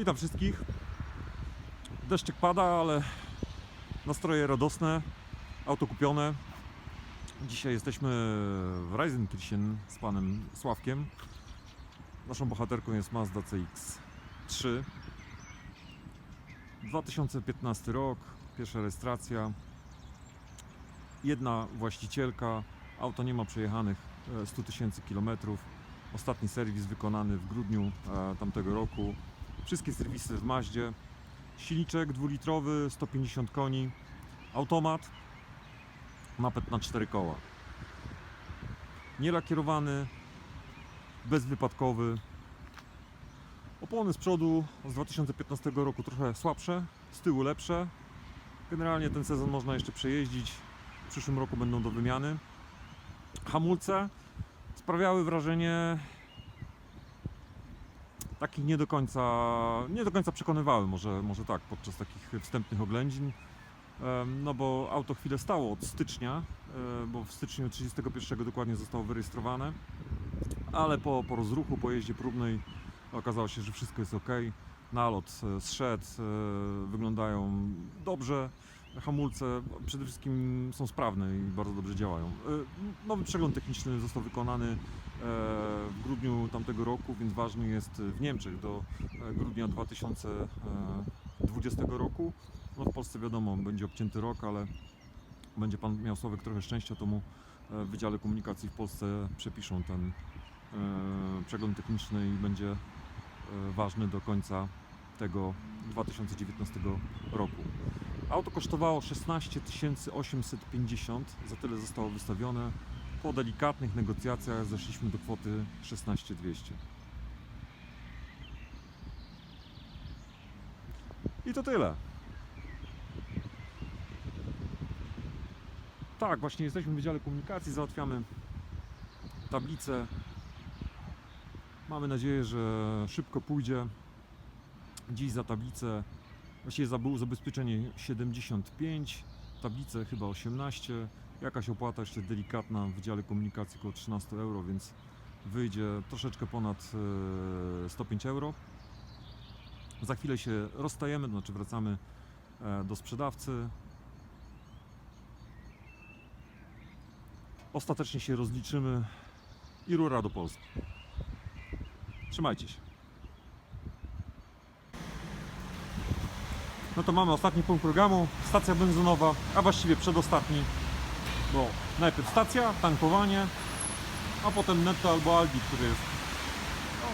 witam wszystkich. Deszczyk pada, ale nastroje radosne, auto kupione. Dzisiaj jesteśmy w Reisenkirchen z panem Sławkiem. Naszą bohaterką jest Mazda CX-3. 2015 rok, pierwsza rejestracja. Jedna właścicielka. Auto nie ma przejechanych e, 100 tysięcy kilometrów. Ostatni serwis wykonany w grudniu e, tamtego roku. Wszystkie serwisy w Maździe. Silniczek dwulitrowy, 150 koni. Automat. Napęd na 4 koła. Nielakierowany. Bezwypadkowy. Opony z przodu z 2015 roku trochę słabsze, z tyłu lepsze. Generalnie ten sezon można jeszcze przejeździć. W przyszłym roku będą do wymiany. Hamulce sprawiały wrażenie takich nie do końca, nie do końca przekonywały, może, może tak, podczas takich wstępnych oględzin. No bo auto chwilę stało od stycznia, e, bo w styczniu 31 dokładnie zostało wyrejestrowane, ale po, po rozruchu, po jeździe próbnej okazało się, że wszystko jest ok. Nalot e, zszedł, e, wyglądają dobrze. Hamulce przede wszystkim są sprawne i bardzo dobrze działają. Nowy przegląd techniczny został wykonany w grudniu tamtego roku, więc ważny jest w Niemczech do e, grudnia 2020 roku. No w Polsce wiadomo, będzie obcięty rok, ale będzie pan miał Sławek trochę szczęścia, to mu e, w Wydziale Komunikacji w Polsce przepiszą ten e, przegląd techniczny i będzie e, ważny do końca tego 2019 roku. Auto kosztowało 16 850, za tyle zostało wystawione. Po delikatnych negocjacjach zeszliśmy do kwoty 16 200. I to tyle. Tak, właśnie jesteśmy w Wydziale Komunikacji, załatwiamy tablicę. Mamy nadzieję, że szybko pójdzie. Dziś za tablicę, właściwie za było zabezpieczenie 75, tablicę chyba 18, jakaś opłata jeszcze delikatna w Wydziale Komunikacji około 13 euro, więc wyjdzie troszeczkę ponad e, 105 euro. Za chwilę się rozstajemy, to znaczy wracamy e, do sprzedawcy. Ostatecznie się rozliczymy i rura do Polski. Trzymajcie się. No to mamy ostatni punkt programu, stacja benzynowa, a właściwie przedostatni, bo najpierw stacja, tankowanie, a potem netto albo Aldi, który jest, no,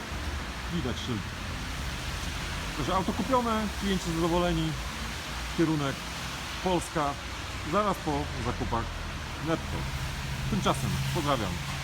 widać szyld. Także auto kupione, klienci zadowoleni, kierunek Polska, zaraz po zakupach netto. Tymczasem pozdrawiam.